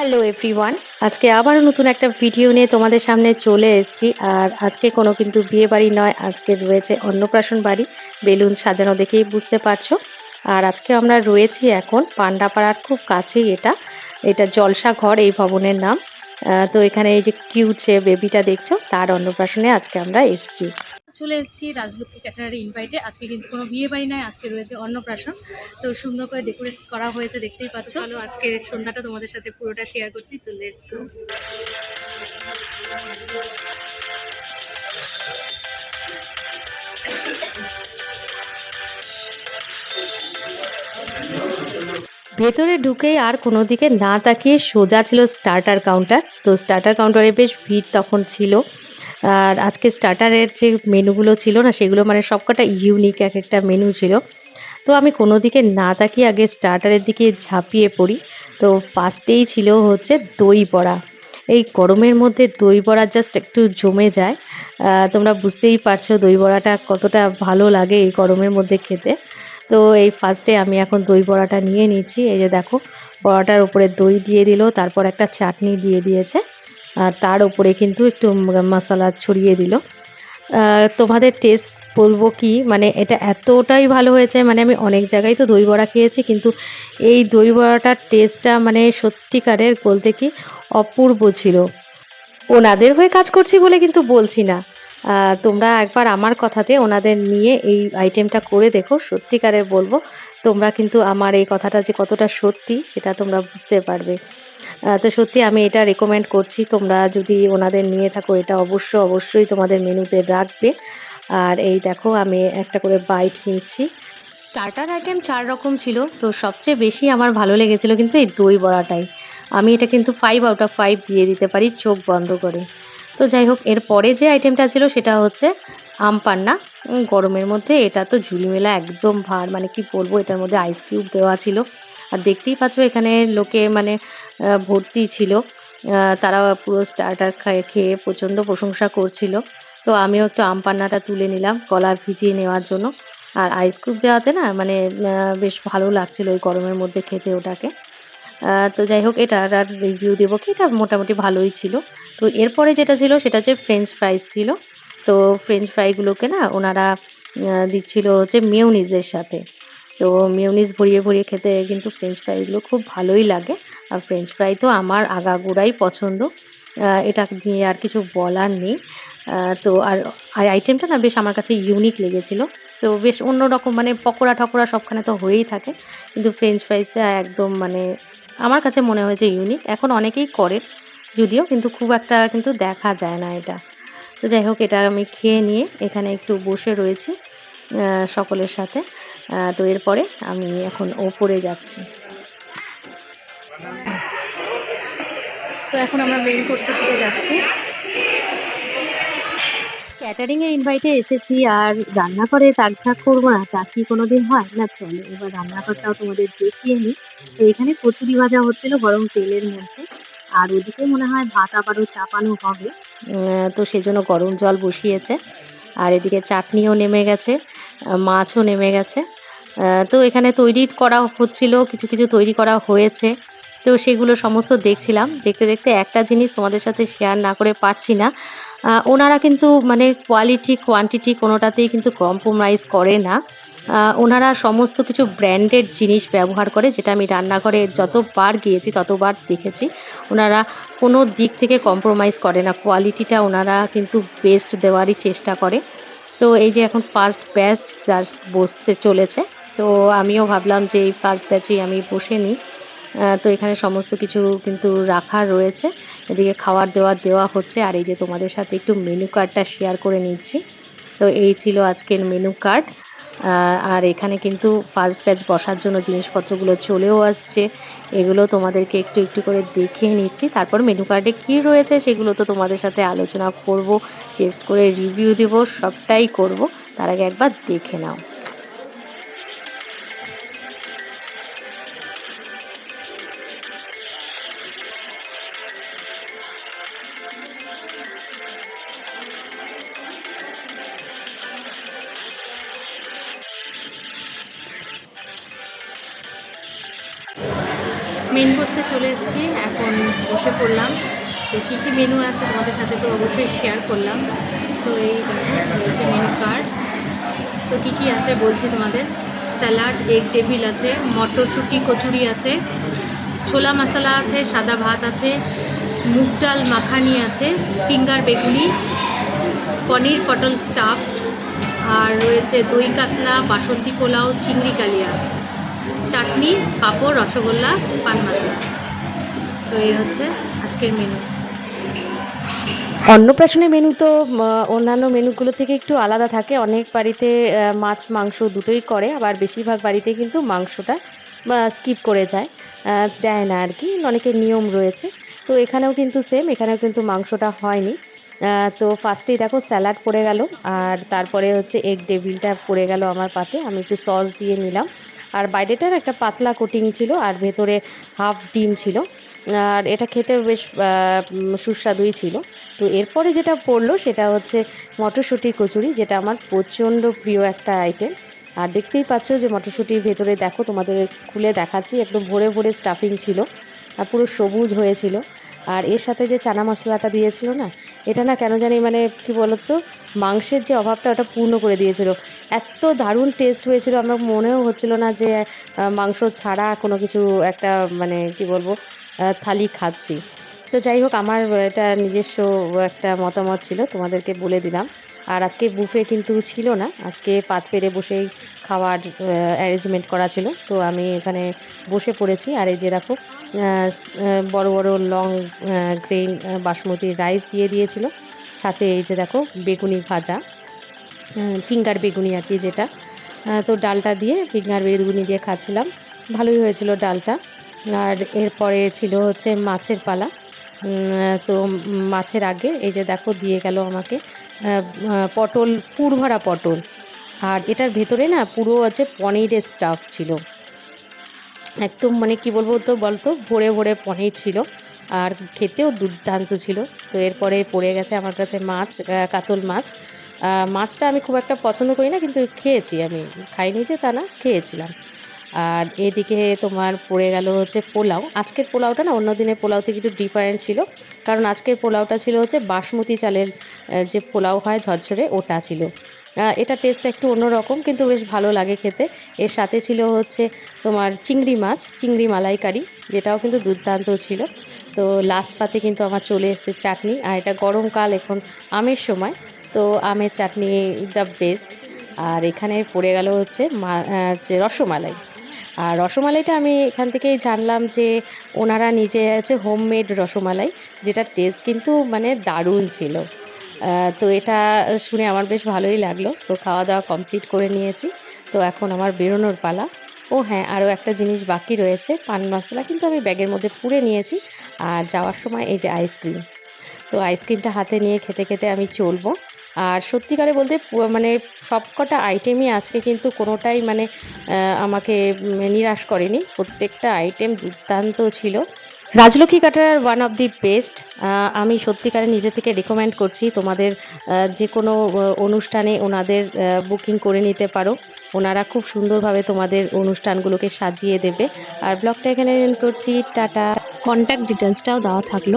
Hello everyone আজকে আবারও নতুন একটা ভিডিও নিয়ে তোমাদের সামনে চলে এসেছি। আর আজকে কোনো কিন্তু বিয়ে বাড়ি নয়, আজকে রয়েছে অন্নপ্রাশন বাড়ি। বেলুন সাজানো দেখেই বুঝতে পারছ। আর আজকে আমরা রয়েছি এখন পান্ডাপাড়ার খুব কাছেই এটা। এটা জলসা ঘর, এই ভবনের নাম। তো এখানে এই যে কিউট যে বেবিটা দেখছ, তার অন্নপ্রাশনে আজকে আমরা এসেছি। চলে এসেছি রাজলক্ষ্মী ক্যাটারারি ইনভাইটে আজকে কিন্তু কোনো বিয়ে বাড়ি নয় আজকে রয়েছে অন্নপ্রাশন। তো সুন্দর করে ডেকোরেট করা হয়েছে দেখতেই পাচ্ছ। চলো আজকে সন্ধ্যাটা তোমাদের সাথে পুরোটা শেয়ার করছি তো লেটস গো ভেতরে ঢুকেই আর কোনো দিকে না তাকিয়ে সোজা ছিল স্টার্টার কাউন্টার তো স্টার্টার কাউন্টারে বেশ ভিড় তখন ছিল। আর আজকে স্টার্টারের যে মেনুগুলো ছিল না, সেগুলো মানে সবকটা ইউনিক এক একটা মেনু ছিল। তো আমি কোনো দিকে না তাকিয়ে আগে স্টার্টারের দিকে ঝাঁপিয়ে পড়ি। তো ফার্স্টেই ছিল হচ্ছে দই বড়া। এই গরমের মধ্যে দই বড়া জাস্ট একটু জমে যায়। তোমরা বুঝতেই পারছ দই বড়াটা কতটা ভালো লাগে এই গরমের মধ্যে খেতে। তো এই ফার্স্টে আমি এখন দই বড়াটা নিয়ে নিচ্ছি। এই যে দেখো, বড়াটার উপরে দই দিয়ে দিল, তারপর একটা চাটনি দিয়ে দিয়েছে। আর তার উপরে কিন্তু একটু মশলা ছড়িয়ে দিল। তোমাদের টেস্ট বলব কি মানে এটা এতটাই ভালো হয়েছে মানে আমি অনেক জায়গায় তো দই বড়া খেয়েছি, কিন্তু এই দই বড়াটার টেস্টটা মানে সত্যিকারের বলতে কি অপূর্ব ছিল। ওনাদের হয়ে কাজ করছি বলে কিন্তু বলছি না। তোমরা একবার আমার কথাতে ওনাদের নিয়ে এই আইটেমটা করে দেখো, সত্যিকারের বলব, তোমরা কিন্তু আমার এই কথাটা যে কতটা সত্যি, সেটা তোমরা বুঝতে পারবে। তো সত্যি আমি এটা রেকমেন্ড করছি। তোমরা যদি ওনাদের নিয়ে থাকো, এটা অবশ্য অবশ্যই তোমাদের মেনুতে রাখবে। আর এই দেখো, আমি একটা করে বাইট নিচ্ছি। স্টার্টার আইটেম চার রকম ছিল, তো সবচেয়ে বেশি আমার ভালো লেগেছিল কিন্তু এই দই বড়াটাই। আমি এটা কিন্তু ফাইভ আউট অফ ফাইভ দিয়ে দিতে পারি, চোখ বন্ধ করে। তো যাই হোক, এর পরে যে আইটেমটা ছিল, সেটা হচ্ছে আম পান্না। গরমের মধ্যে এটা তো ঝুলিমেলা একদম ভার মানে কি বলব, এটার মধ্যে আইস কিউব দেওয়া ছিল। আর দেখতেই পাচ্ছ এখানে লোকে মানে ভর্তি ছিল। তারা পুরো স্টার্টার খেয়ে খেয়ে প্রচণ্ড প্রশংসা করছিল। তো আমিও একটু আম পান্নাটা তুলে নিলাম কলা ভিজিয়ে নেওয়ার জন্য। আর আইস কিউব দেওয়াতে না মানে বেশ ভালো লাগছিল ওই গরমের মধ্যে খেতে ওটাকে। তো যাই হোক এটার আর রিভিউ দেবো কি? এটা মোটামুটি ভালোই ছিল। তো এরপরে যেটা ছিল সেটা হচ্ছে ফ্রেঞ্চ ফ্রাইস ছিল। তো ফ্রেঞ্চ ফ্রাইগুলোকে না ওনারা দিচ্ছিল হচ্ছে মিউনিজের সাথে। তো মিউনিজ ভরিয়ে ভরিয়ে খেতে কিন্তু ফ্রেঞ্চ ফ্রাইগুলো খুব ভালোই লাগে। আর ফ্রেঞ্চ ফ্রাই তো আমার আগাগোড়াই পছন্দ। এটা নিয়ে আর কিছু বলার নেই। তো আর আর আইটেমটা না বেশ আমার কাছে ইউনিক লেগেছিল। তো বেশ অন্যরকম মানে পকোড়া ঠকোড়া সবখানে তো হয়েই থাকে। কিন্তু ফ্রেঞ্চ ফ্রাইসটা একদম মানে আমার কাছে মনে হয়েছে ইউনিক এখন অনেকেই করে, যদিও কিন্তু খুব একটা কিন্তু দেখা যায় না এটা। তো যাই হোক, এটা আমি খেয়ে নিয়ে এখানে একটু বসে রয়েছি সকলের সাথে। তো এরপরে আমি এখন ওপরে যাচ্ছি। তো এখন আমরা মেইন কোর্সের দিকে যাচ্ছি। ক্যাটারিং এর ইনভাইটে এসেছি আর রান্নাঘরে তাকঝাক করব না তা কি কোনোদিন হয়? না চলো এবার রান্নাঘরটাও তোমাদের দেখিয়ে নিই। তো এখানে কচুরি ভাজা হচ্ছিল গরম তেলের মধ্যে আর ওদিকে মনে হয় ভাত আবারও চাপানো হবে। তো সেজন্য গরম জল বসিয়েছে আর এদিকে চাটনিও নেমে গেছে মাছও নেমে গেছে। তো এখানে তৈরি করা হচ্ছিল, কিছু কিছু তৈরি করা হয়েছে। তো সেগুলো সমস্ত দেখছিলাম। দেখতে দেখতে একটা জিনিস তোমাদের সাথে শেয়ার না করে পারছি না। ওনারা কিন্তু মানে কোয়ালিটি কোয়ান্টিটি কোনোটাতেই কিন্তু কম্প্রোমাইজ করে না। ওনারা সমস্ত কিছু ব্র্যান্ডেড জিনিস ব্যবহার করে, যেটা আমি রান্নাঘরে যতবার গিয়েছি, ততবার দেখেছি, ওনারা কোনো দিক থেকে কম্প্রোমাইজ করে না। কোয়ালিটিটা ওনারা কিন্তু বেস্ট দেওয়ারই চেষ্টা করে। তো এই যে এখন ফার্স্ট ব্যাচ বসতে চলেছে। তো আমিও ভাবলাম যে এই ফার্স্ট ব্যাচেই আমি বসে নিই। তো এখানে সমস্ত কিছু কিন্তু রাখা রয়েছে। এদিকে খাওয়ার দেওয়ার দেওয়া হচ্ছে। আর এই যে তোমাদের সাথে একটু মেনু কার্ডটা শেয়ার করে নিচ্ছি। তো এই ছিল আজকের মেনু কার্ড আর এখানে কিন্তু ফার্স্ট ব্যাচ বসার জন্য জিনিসপত্রগুলো চলেও আসছে। এগুলো তোমাদেরকে একটু একটু করে দেখিয়ে নিচ্ছি। তারপর মেনু কার্ডে কী রয়েছে সেগুলো তো তোমাদের সাথে আলোচনা করব টেস্ট করে রিভিউ দেব, সবটাই করব। তার আগে একবার দেখে নাও। মেন কোর্সে চলে এসেছি, এখন বসে পড়লাম। তো কী কী মেনু আছে তোমাদের সাথে তো অবশ্যই শেয়ার করলাম। তো এই রয়েছে মেনু কার্ড তো কী কী আছে বলছি তোমাদের? স্যালাড এগ টেবিল আছে মটরশুঁটি কচুরি আছে, ছোলা মশলা আছে, সাদা ভাত আছে, মুগ ডাল, মাখানি আছে, ফিঙ্গার বেগুনি, পনির, পটল স্টাফ আর রয়েছে দই কাতলা, বাসন্তী পোলাও, চিংড়ি কালিয়া। চাটনি, পাঁপড়, রসগোল্লা, পান মশলা। তো এই হচ্ছে আজকের মেনু অন্নপ্রাশনের মেনু তো অন্যান্য মেনুগুলো থেকে একটু আলাদা থাকে। অনেক বাড়িতে মাছ, মাংস দুটোই করে, আবার বেশিরভাগ বাড়িতে কিন্তু মাংসটা স্কিপ করে যায়। দেয় না আর কি, অনেকের নিয়ম রয়েছে। তো এখানেও কিন্তু সেম এখানেও কিন্তু মাংসটা হয়নি। তো ফার্স্টেই দেখো স্যালাড পড়ে গেল, আর তারপরে হচ্ছে এগ ডেভিলটা পড়ে গেল আমার পাতে। আমি একটু সস দিয়ে নিলাম। আর বাইরেটার একটা পাতলা কোটিং ছিল আর ভেতরে হাফ ডিম ছিল। আর এটা খেতে বেশ সুস্বাদুই ছিল। তো এরপরে যেটা পড়ল সেটা হচ্ছে মটরশুঁটির কচুরি, যেটা আমার প্রচণ্ড প্রিয় একটা আইটেম আর দেখতেই পাচ্ছ যে মটরশুঁটির ভেতরে দেখো তোমাদের খুলে দেখাচ্ছি, একদম ভরে ভরে স্টাফিং ছিল। আর পুরো সবুজ হয়েছিল। আর এর সাথে যে চানা মশলাটা দিয়েছিল না, এটা না কেন জানি মানে কি বলতো, মাংসের যে অভাবটা ওটা পূর্ণ করে দিয়েছিল। এত দারুণ টেস্ট হয়েছিল, আমার মনেও হচ্ছিল না যে মাংস ছাড়া কোনো কিছু একটা মানে কি বলব থালি খাচ্ছি। তো যাই হোক, আমার এটা নিজস্ব একটা মতামত ছিল, তোমাদেরকে বলে দিলাম। আর আজকে বুফে কিন্তু ছিল না। আজকে পাত পেরে বসেই খাওয়ার অ্যারেঞ্জমেন্ট করা ছিল। তো আমি এখানে বসে পড়েছি। আর এই যে দেখো বড় বড় লং গ্রেন বাসমতি রাইস দিয়ে দিয়েছিল। সাথে এই যে দেখো, বেগুনি ভাজা ফিঙ্গার বেগুনি আর কি যেটা। তো ডালটা দিয়ে ফিঙ্গার বেগুনি দিয়ে খাচ্ছিলাম। ভালোই হয়েছিল ডালটা। আর এরপরে ছিল হচ্ছে মাছের পালা। তো মাছের আগে এই যে দেখো, দিয়ে গেল আমাকে পটল পুর ভরা পটল। আর এটার ভেতরে না পুরো হচ্ছে পনিরের স্টাফ ছিল। একদম মানে কি বলব তো বলতো? ভরে ভরে পনির ছিল। আর খেতেও দুর্দান্ত ছিল। তো এরপরে পড়ে গেছে আমার কাছে মাছ কাতল মাছ। মাছটা আমি খুব একটা পছন্দ করি না, কিন্তু খেয়েছি আমি। খাইনি যে তা না, খেয়েছিলাম। আর এদিকে তোমার পড়ে গেল হচ্ছে পোলাও। আজকের পোলাওটা না অন্য দিনের পোলাও থেকে একটু ডিফারেন্ট ছিল। কারণ আজকের পোলাওটা ছিল হচ্ছে বাসমতি চালের যে পোলাও হয় ঝরঝরে, ওটা ছিল। এটা টেস্টটা একটু অন্যরকম, কিন্তু বেশ ভালো লাগে খেতে। এর সাথে ছিল হচ্ছে তোমার চিংড়ি মাছ, চিংড়ি মালাইকারি, যেটাও কিন্তু দুর্দান্ত ছিল। তো লাস্ট পাতে কিন্তু আমার চলে এসেছে চাটনি, আর এটা গরমকাল এখন আমের সময়, তো আমের চাটনি দ্য বেস্ট আর এখানে পড়ে গেল হচ্ছে রসমালাই। আর রসমালাইটা আমি এখান থেকেই জানলাম যে ওনারা নিজে আছে হোমমেড রসমালাই, যেটা টেস্ট কিন্তু মানে দারুণ ছিল। তো এটা শুনে আমার বেশ ভালোই লাগল। তো খাওয়া দাওয়া কমপ্লিট করে নিয়েছি। তো এখন আমার বেরোনোর পালা। ও হ্যাঁ আরও একটা জিনিস বাকি রয়েছে, পান মশলা কিন্তু আমি ব্যাগের মধ্যে পুরে নিয়েছি। আর যাওয়ার সময় এই যে আইসক্রিম তো আইসক্রিমটা হাতে নিয়ে খেতে খেতে আমি চলবো। আর সত্যিকারে বলতে মানে সবকটা আইটেমই আজকে কিন্তু কোনোটাই মানে আমাকে নিরাশ করেনি। প্রত্যেকটা আইটেম দুর্দান্ত ছিল। রাজলক্ষ্মী কাটার ওয়ান অফ দি বেস্ট আমি সত্যিকারে নিজে থেকে রেকমেন্ড করছি তোমাদের যে কোনো অনুষ্ঠানে ওনাদের বুকিং করে নিতে পারো। ওনারা খুব সুন্দরভাবে তোমাদের অনুষ্ঠানগুলোকে সাজিয়ে দেবে। আর ব্লগটা এখানে করছি। টাটা। কন্ট্যাক্ট ডিটেলসটাও দেওয়া থাকল।